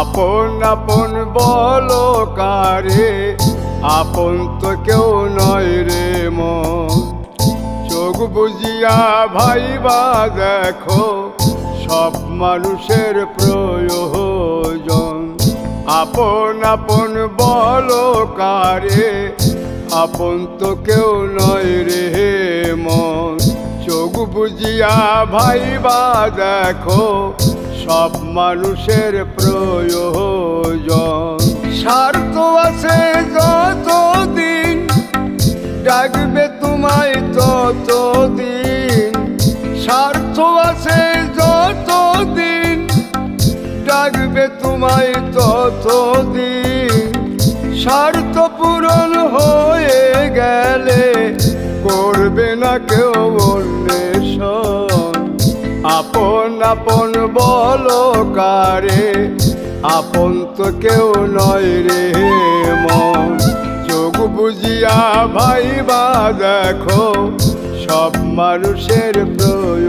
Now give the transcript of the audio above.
আপন আপন বলো কারে? আপন তো কেউ নয় রে মন। চোখ বুঝিয়া ভাইবা দেখো, সব মানুষের প্রয়োজন। আপন আপন বলো কারে? আপন তো কেউ নয় রে মন। চোখ বুঝিয়া ভাইবা দেখো সব মানুষের প্রয়োজন। স্বার্থ আছে যতদিন, ডাকবে তোমায় ততদিন। স্বার্থ আছে যতদিন, ডাকবে তোমায় ততদিন। স্বার্থ পূরণ হয়ে গেলে করবে না কেউ আপন বলো কারে, আপন তো কেউ নয় রে মন। চোখ বুঝিয়া ভাইবা দেখো, সব মানুষের প্রয়োজন।